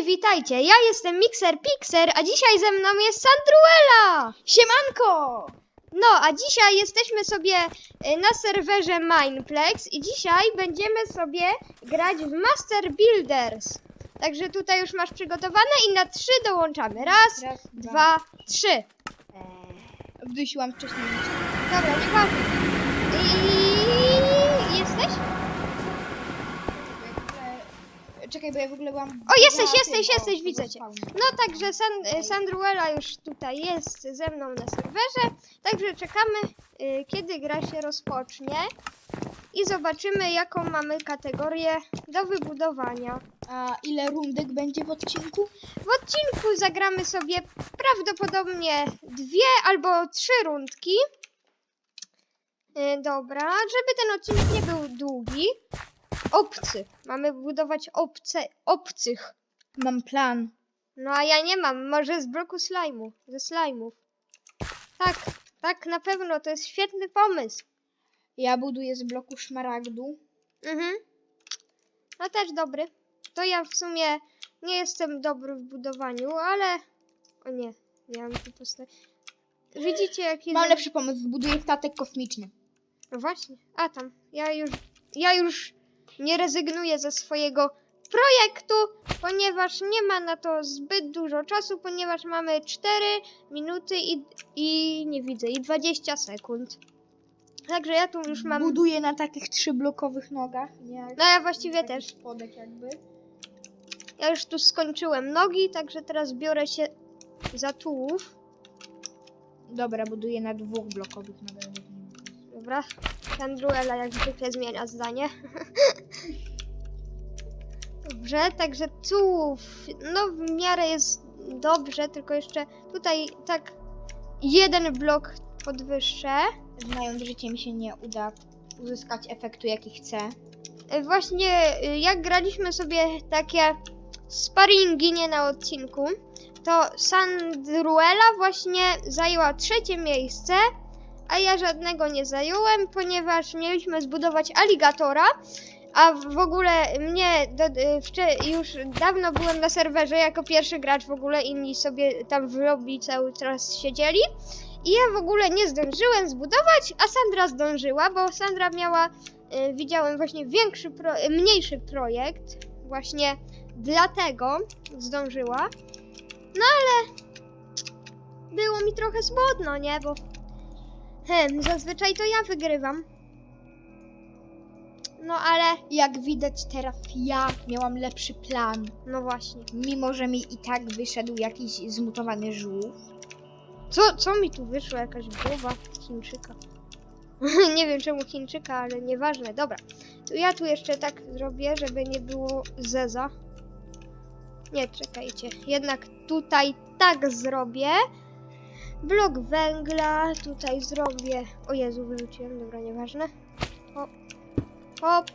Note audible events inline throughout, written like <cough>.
witajcie, ja jestem Mixer Pixer, a dzisiaj ze mną jest Sandruela! Siemanko! No, a dzisiaj jesteśmy sobie y, na serwerze Mineplex i dzisiaj będziemy sobie grać w Master Builders. Także tutaj już masz przygotowane i na trzy dołączamy. Raz, Raz, dwa, trzy. Eee, wdusiłam wcześniej. Dobra, nieważne. I jesteś? Czekaj, bo ja w ogóle byłam... O, jesteś, za jesteś, tym, jesteś, o, widzę cię. No także San, Sandruela już tutaj jest ze mną na serwerze, także czekamy y, kiedy gra się rozpocznie i zobaczymy jaką mamy kategorię do wybudowania. A ile rundek będzie w odcinku? W odcinku zagramy sobie prawdopodobnie dwie albo trzy rundki. Y, Dobra, żeby ten odcinek nie był długi. Obcy. Mamy budować obce, obcych. Mam plan. No a ja nie mam, może z bloku slajmu, ze slajmów. Tak, tak, na pewno, to jest świetny pomysł. Ja buduję z bloku szmaragdu. Mhm. No też dobry. To ja w sumie nie jestem dobry w budowaniu, ale... O nie, miałam tu postawić. Widzicie jaki... Mam lepszy pomysł, buduję statek kosmiczny. No właśnie, a tam, ja już, ja już nie rezygnuję ze swojego projektu, ponieważ nie ma na to zbyt dużo czasu, ponieważ mamy 4 minuty i, i nie widzę, i 20 sekund. Także ja tu już mam, Buduję na takich trzyblokowych nogach. Jak no ja właściwie też, Spodek jakby. ja już tu skończyłem nogi, także teraz biorę się za tułów. Dobra, buduję na dwóch blokowych nogach. Dobra, Sandruela jak zwykle zmienia zdanie. <laughs> Dobrze, także tu w- no w miarę jest dobrze, tylko jeszcze tutaj tak jeden blok podwyższę. Znając życie mi się nie uda uzyskać efektu jaki chcę. E, Właśnie y, jak graliśmy sobie takie sparingi nie na odcinku, to Sandruela właśnie zajęła trzecie miejsce, a ja żadnego nie zająłem, ponieważ mieliśmy zbudować aligatora, a w ogóle mnie do, y, już dawno byłem na serwerze jako pierwszy gracz w ogóle, inni sobie tam w lobby cały czas siedzieli. I ja w ogóle nie zdążyłem zbudować, a Sandra zdążyła, bo Sandra miała y, widziałem właśnie większy, pro, mniejszy projekt, właśnie dlatego zdążyła. No ale było mi trochę smutno, nie? Bo hmm, zazwyczaj to ja wygrywam. No ale, Jak widać teraz ja miałam lepszy plan. no właśnie. Mimo, że mi i tak wyszedł jakiś zmutowany żółw. Co, co mi tu wyszło? Jakaś głowa Chińczyka. <laughs> nie wiem czemu Chińczyka, ale nieważne. Dobra. To ja tu jeszcze tak zrobię, żeby nie było zeza. Nie, czekajcie. Jednak tutaj tak zrobię. Blok węgla. Tutaj zrobię... O Jezu, wyrzuciłem. Dobra, nieważne. Hop. Hop.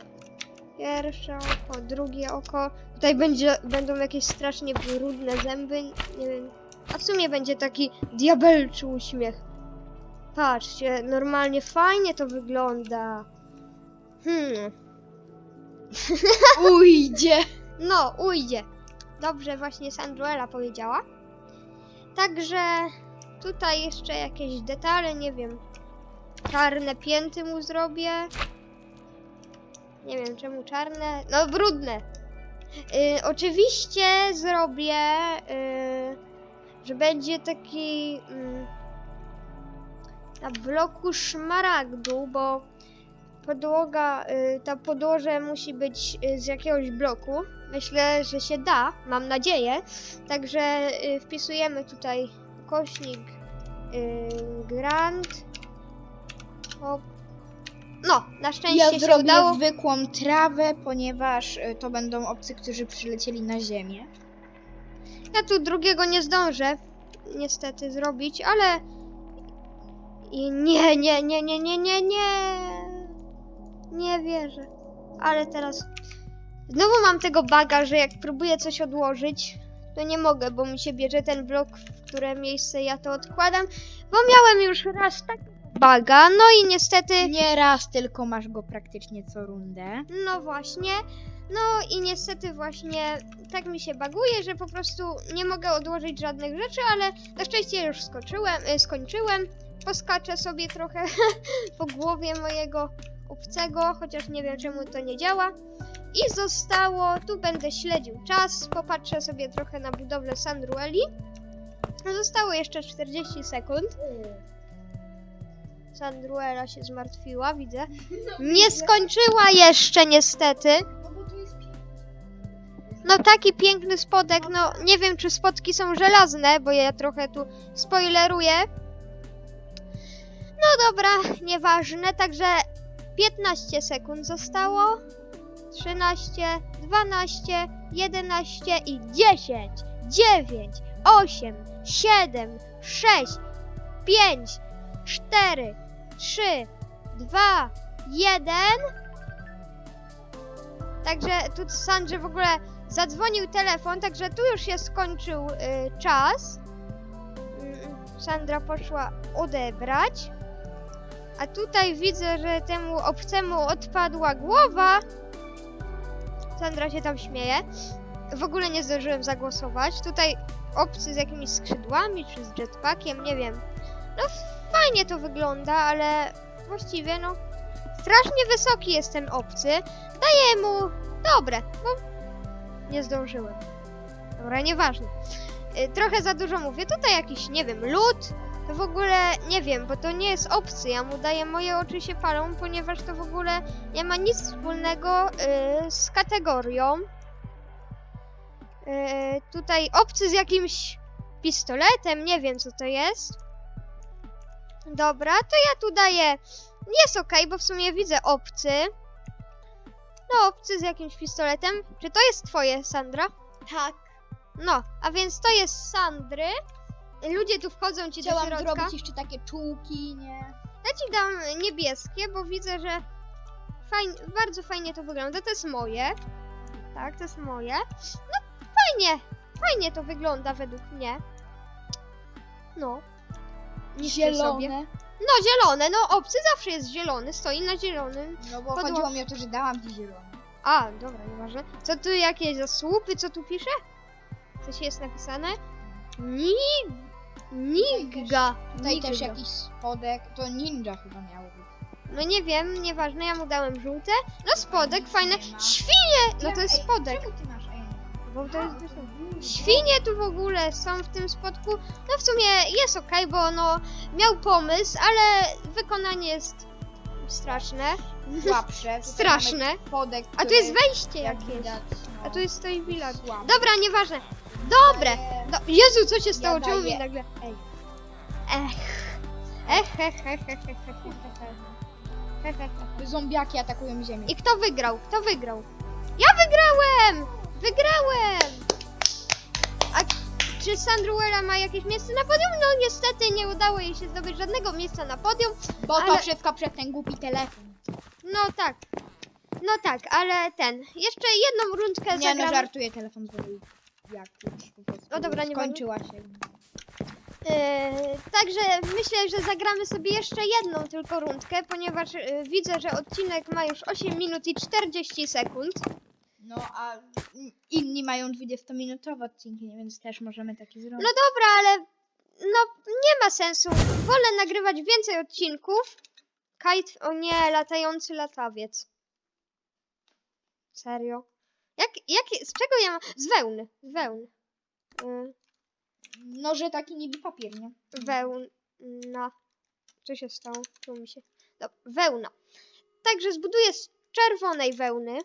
Pierwsze oko, drugie oko. Tutaj będzie, będą jakieś strasznie brudne zęby. Nie wiem. A w sumie będzie taki diabelczy uśmiech. Patrzcie, normalnie fajnie to wygląda. Hmm. <laughs> Ujdzie! No, ujdzie. Dobrze właśnie Sandruela powiedziała. Także tutaj jeszcze jakieś detale, nie wiem. Czarne pięty mu zrobię. Nie wiem czemu czarne. No brudne. Y, oczywiście zrobię, y, że będzie taki mm, na bloku szmaragdu, bo podłoga, y, ta podłoże musi być y, z jakiegoś bloku. Myślę, że się da, mam nadzieję. Także y, wpisujemy tutaj kośnik y, Grand. Hop. No, na szczęście Ja się zrobię udało. zwykłą trawę, ponieważ y, to będą obcy, którzy przylecieli na ziemię. Ja tu drugiego nie zdążę niestety zrobić, ale i nie, nie, nie, nie, nie, nie, nie. Nie wierzę. Ale teraz znowu mam tego baga, że jak próbuję coś odłożyć, to nie mogę, bo mi się bierze ten blok, w które miejsce ja to odkładam, bo miałem już raz tak baga, no i niestety Nie raz, tylko masz go praktycznie co rundę. No właśnie. No i niestety właśnie tak mi się baguje, że po prostu nie mogę odłożyć żadnych rzeczy, ale na szczęście już skoczyłem, y, skończyłem. Poskaczę sobie trochę <laughs> po głowie mojego obcego, chociaż nie wiem czemu to nie działa. I zostało, tu będę śledził czas, popatrzę sobie trochę na budowlę Sandrueli. Zostało jeszcze 40 sekund. Sandruela się zmartwiła, widzę. Nie skończyła jeszcze niestety. No. No taki piękny spodek, no nie wiem czy spodki są żelazne, bo ja trochę tu spoileruję. No dobra, nieważne, także 15 sekund zostało. 13, 12, 11 i 10, 9, 8, 7, 6, 5, 4, 3, 2, 1. Także tu Sandrze w ogóle zadzwonił telefon, także tu już się skończył y, czas. Mm, Sandra poszła odebrać. A tutaj widzę, że temu obcemu odpadła głowa. Sandra się tam śmieje. W ogóle nie zdążyłem zagłosować. Tutaj obcy z jakimiś skrzydłami czy z jetpackiem, nie wiem. No fajnie to wygląda, ale właściwie no strasznie wysoki jest ten obcy. Daję mu dobre, bo nie zdążyłem. Dobra, nieważne. Y, Trochę za dużo mówię. Tutaj jakiś, nie wiem, lód. To w ogóle nie wiem, bo to nie jest obcy. Ja mu daję, moje oczy się palą, ponieważ to w ogóle nie ma nic wspólnego y, z kategorią. Y, tutaj obcy z jakimś pistoletem, nie wiem co to jest. Dobra, to ja tu daję. Jest okej, bo w sumie widzę obcy. No, obcy z jakimś pistoletem. Czy to jest twoje, Sandra? Tak. No, a więc to jest Sandry. Ludzie tu wchodzą ci do Chciałam środka. zrobić jeszcze takie czułki, nie? Ja ci dam niebieskie, bo widzę, że fajnie, bardzo fajnie to wygląda. To jest moje. Tak, to jest moje. No, fajnie. Fajnie to wygląda według mnie. No. Niszczę Sobie. Zielone. No, zielone. No, obcy zawsze jest zielony. Stoi na zielonym. No bo Podło- chodziło mi o to, że dałam ci zielone. A, dobra, nieważne. Co tu jakieś zasłupy, co tu pisze? Coś jest napisane? Ni... Nigga. Tutaj Nigga. też jakiś spodek. To ninja chyba miało być. No nie wiem, nieważne, ja mu dałem żółte. No spodek, fajne. Świnie! No to jest spodek. Czemu ty masz? Ej, Bo to jest... nie. Świnie tu w ogóle są w tym spodku. No w sumie jest okej, bo no miał pomysł, ale wykonanie jest straszne. Słabsze. <laughs> Straszne. mamy Spodek, A tu jest wejście jak jakieś. widać, no, A tu jest stoi słabe. Dobra, nieważne. Dobre. Do... Jezu, co się stało? Czemu mi nagle... Ej. Ech. Ech, ech, ech, ech, ech, ech, ech, ech. Ech, ech, ech. Zombiaki atakują ziemię. I kto wygrał? Kto wygrał? Ja wygrałem! Wygrałem! Czy Sandruela ma jakieś miejsce na podium? No niestety nie udało jej się zdobyć żadnego miejsca na podium. Bo to ale- wszystko przez ten głupi telefon. No tak. No tak, ale ten. Jeszcze jedną rundkę Nie no, zagramy. żartuję, telefon zwalił. Jak już po prostu No dobra, nie skończyła się. Yy, także myślę, że zagramy sobie jeszcze jedną tylko rundkę, ponieważ yy, widzę, że odcinek ma już 8 minut i 40 sekund. No a inni mają 20-minutowe odcinki, więc też możemy taki zrobić. No dobra, ale no nie ma sensu. Wolę nagrywać więcej odcinków. Kite, o nie, latający latawiec. Serio? Jak, jak, z czego ja mam? Z wełny, z wełny. Yy, No, że taki niby papier, nie? wełna. Co się stało? Tu mi się... Dobra, wełna. Także zbuduję z czerwonej wełny.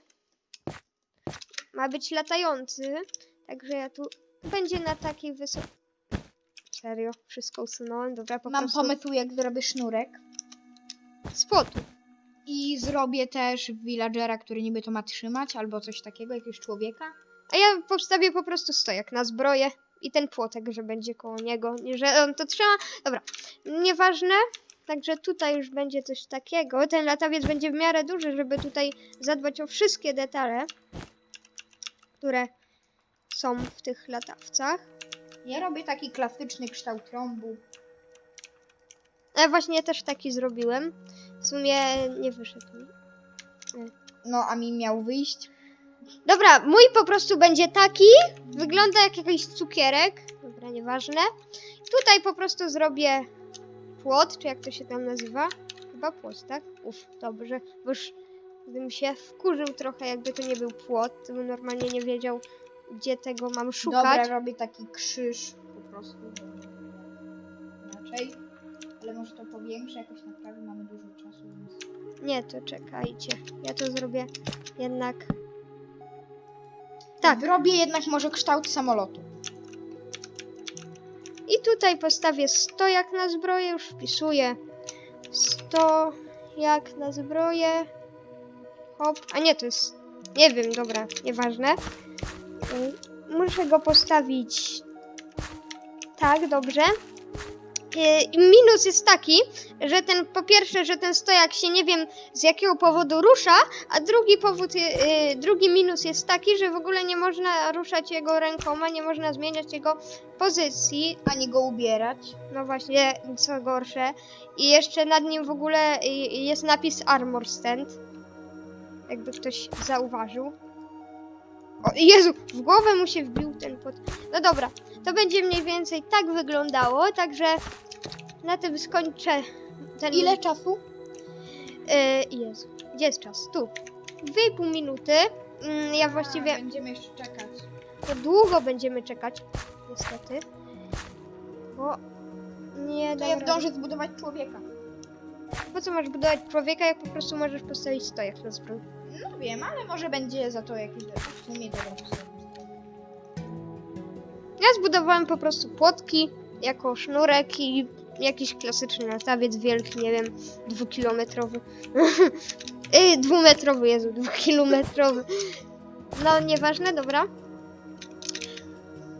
Ma być latający. Także ja tu... Będzie na takiej wysokiej... Serio? Wszystko usunąłem? Dobra, po Mam prostu... pomysł, jak zrobię sznurek. Z płotu. I zrobię też villagera, który niby to ma trzymać, albo coś takiego, jakiegoś człowieka. A ja postawię po prostu stojak na zbroję i ten płotek, że będzie koło niego, że on to trzyma. Dobra, nieważne. Także tutaj już będzie coś takiego. Ten latawiec będzie w miarę duży, żeby tutaj zadbać o wszystkie detale, które są w tych latawcach. Ja robię taki klasyczny kształt trąbu. Ja właśnie też taki zrobiłem. W sumie nie wyszedł mi. No, a mi miał wyjść. Dobra, mój po prostu będzie taki. Wygląda jak jakiś cukierek. Dobra, nieważne. Tutaj po prostu zrobię płot, czy jak to się tam nazywa? Chyba płot, tak? Uf, dobrze. Bo już bym się wkurzył trochę, jakby to nie był płot. To bym normalnie nie wiedział, gdzie tego mam szukać. Dobra, robię taki krzyż po prostu. Inaczej. Ale może to powiększę jakoś naprawdę, mamy dużo czasu, więc... Nie, to czekajcie. Ja to zrobię jednak. Tak. Zrobię jednak może kształt samolotu. I tutaj postawię 100 jak na zbroję, już wpisuję 100 jak na zbroję. Hop, a nie, to jest, nie wiem, dobra, nieważne. Muszę go postawić tak, dobrze. I minus jest taki, że ten, po pierwsze, że ten stojak się nie wiem z jakiego powodu rusza, a drugi powód, y, y, drugi minus jest taki, że w ogóle nie można ruszać jego rękoma, nie można zmieniać jego pozycji, Ani go ubierać. no właśnie, co gorsze. I jeszcze nad nim w ogóle jest napis Armor Stand. Jakby ktoś zauważył. O Jezu, w głowę mu się wbił ten pot. No dobra, to będzie mniej więcej tak wyglądało, także na tym skończę ten... Ile czasu? Y, Jezu, gdzie jest czas? Tu. Dwie i pół minuty. Mm, Ja właściwie... A, będziemy jeszcze czekać. To długo będziemy czekać, niestety. Bo nie To ja zdążę zbudować człowieka. Po co masz budować człowieka, jak po prostu możesz postawić stojak na zbroj? No wiem, ale może będzie za to jakieś w sumie dobra. Ja zbudowałem po prostu płotki jako sznurek i jakiś klasyczny latawiec wielki, nie wiem, dwukilometrowy. Yy, <laughs> dwumetrowy, Jezu, dwukilometrowy. No, nieważne, dobra.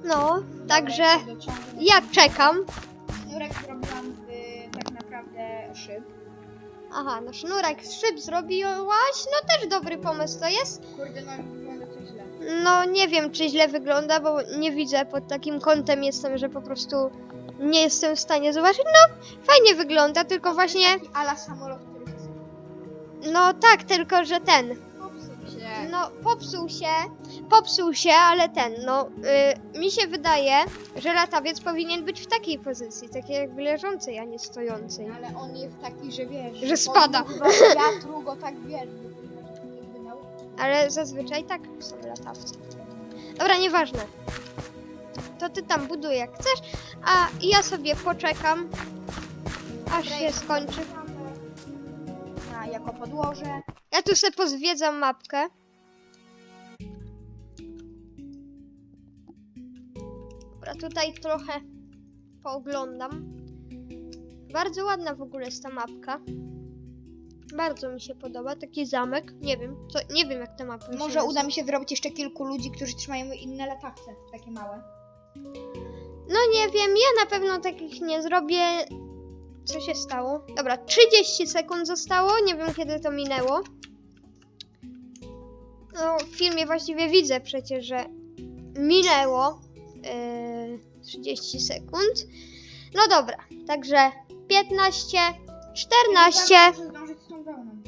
No, także ja czekam. Sznurek zrobiłam z tak naprawdę szyb. Aha, no sznurek z szyb zrobiłaś, no też dobry pomysł to jest. Kurde, no wygląda to źle. No nie wiem, czy źle wygląda, bo nie widzę pod takim kątem jestem, że po prostu nie jestem w stanie zobaczyć. No, fajnie wygląda, tylko właśnie, ala samolot, który się no tak, tylko że ten, popsuł się. no popsuł się, popsuł się, ale ten, no y, mi się wydaje, że latawiec powinien być w takiej pozycji, takiej jakby leżącej, a nie stojącej. Ale on jest taki, że wiesz... Że spada. wiatru go tak wiesz. Ale zazwyczaj tak są latawcy. Dobra, nieważne. To ty tam buduj jak chcesz, a ja sobie poczekam, aż się skończy. A jako podłoże. Ja tu sobie pozwiedzam mapkę. Tutaj trochę pooglądam. Bardzo ładna w ogóle jest ta mapka. Bardzo mi się podoba, taki zamek. Nie wiem, nie wiem jak ta mapa się Może nazywa. uda mi się zrobić jeszcze kilku ludzi, którzy trzymają inne latawce, takie małe. No nie wiem, ja na pewno takich nie zrobię. Co się stało? Dobra, 30 sekund zostało, nie wiem kiedy to minęło. No, w filmie właściwie widzę przecież, że minęło yy, 30 sekund. No dobra, także 15, 14, Muszę zdążyć z tą wełną.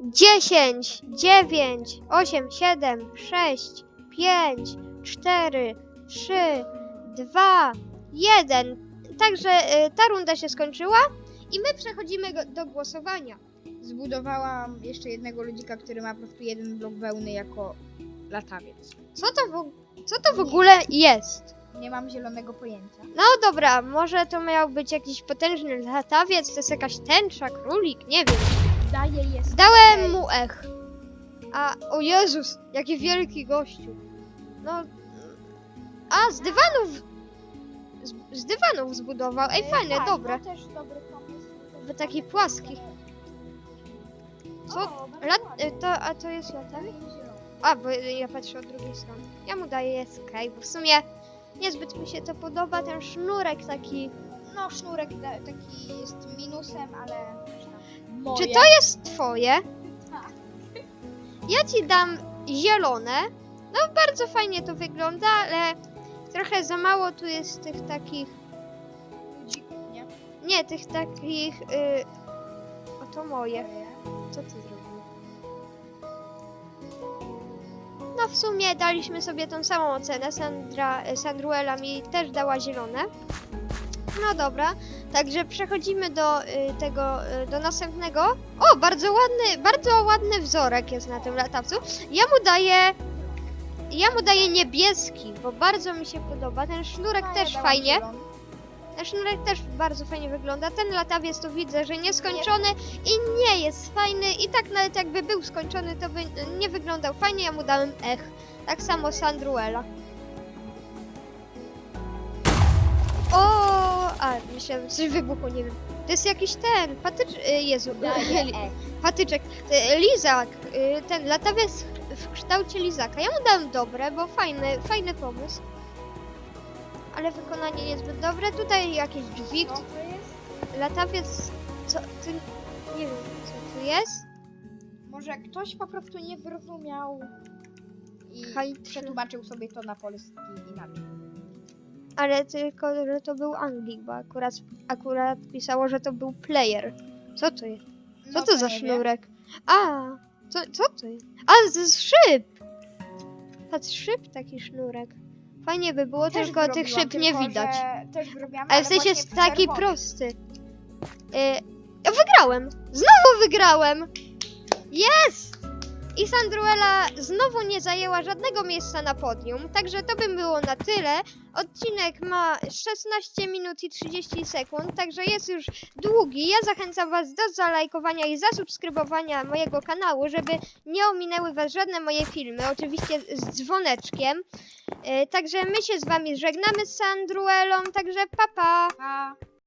10, 9, 8, 7, 6, 5, 4, 3, 2, 1. Także y, ta runda się skończyła i my przechodzimy do głosowania. Zbudowałam jeszcze jednego ludzika, który ma po prostu jeden blok wełny jako latawiec. Co to w, co to w ogóle jest? Nie mam zielonego pojęcia. No dobra, może to miał być jakiś potężny latawiec, to jest jakaś tęcza, królik, nie wiem. Daję jest. Dałem mu ech. A, o Jezus, jaki wielki gościu. No, a z dywanów, z, z dywanów zbudował. Ej, fajne, tak, dobre. To też dobry pomysł. W taki płaski. Co? O, bardzo Lat, ładnie. y, to, a to jest latawiec? A, bo ja patrzę od drugiej strony. Ja mu daję okej, bo w sumie niezbyt mi się to podoba, ten sznurek taki. No, sznurek da- taki jest minusem, ale... tam Czy moje. to jest twoje? Tak. Ja ci dam zielone. No bardzo fajnie to wygląda, ale trochę za mało tu jest tych takich. Nie? Nie, tych takich. Y... O to moje. Co ty zrobiłeś? No w sumie daliśmy sobie tą samą ocenę. Sandra, Sandruela mi też dała zielone. No dobra, także przechodzimy do y, tego, y, do następnego. O, bardzo ładny, bardzo ładny wzorek jest na tym latawcu. Ja mu daję, ja mu daję niebieski, bo bardzo mi się podoba. Ten sznurek No, też fajnie. zielony. Ten sznurek też bardzo fajnie wygląda. Ten latawiec to widzę, że nieskończony i nie jest fajny. I tak nawet jakby był skończony, to by nie wyglądał fajnie. Ja mu dałem ech. Tak samo Sandruela. O, a myślałem, coś wybuchło, nie wiem. To jest jakiś ten, patycz... y, Jezu, Daję <laughs> E. patyczek. Y, Lizak, y, ten latawiec w kształcie lizaka. Ja mu dałem dobre, bo fajny, fajny pomysł. Ale wykonanie niezbyt dobre. Tutaj jakieś drzwi, Co to jest? latawiec, co, nie wiem, co tu jest. Może ktoś po prostu nie zrozumiał i Haj- przetłumaczył sobie to na polski inaczej. Ale tylko, że to był Anglik, bo akurat, akurat pisało, że to był player. Co to jest? Co No to za sznurek? A, co, co to jest? A, z z szyb! Patrz, szyb taki sznurek. Fajnie by było, Też tylko tych szyb nie widać. Też Ale w sensie jest taki prosty. Y, ja wygrałem! Znowu wygrałem! Jest! I Sandruela znowu nie zajęła żadnego miejsca na podium, także to by było na tyle. Odcinek ma 16 minut i 30 sekund, także jest już długi. Ja zachęcam Was do zalajkowania i zasubskrybowania mojego kanału, żeby nie ominęły Was żadne moje filmy, oczywiście z dzwoneczkiem. Y, Także my się z Wami żegnamy z Sandruelą, także papa! Pa.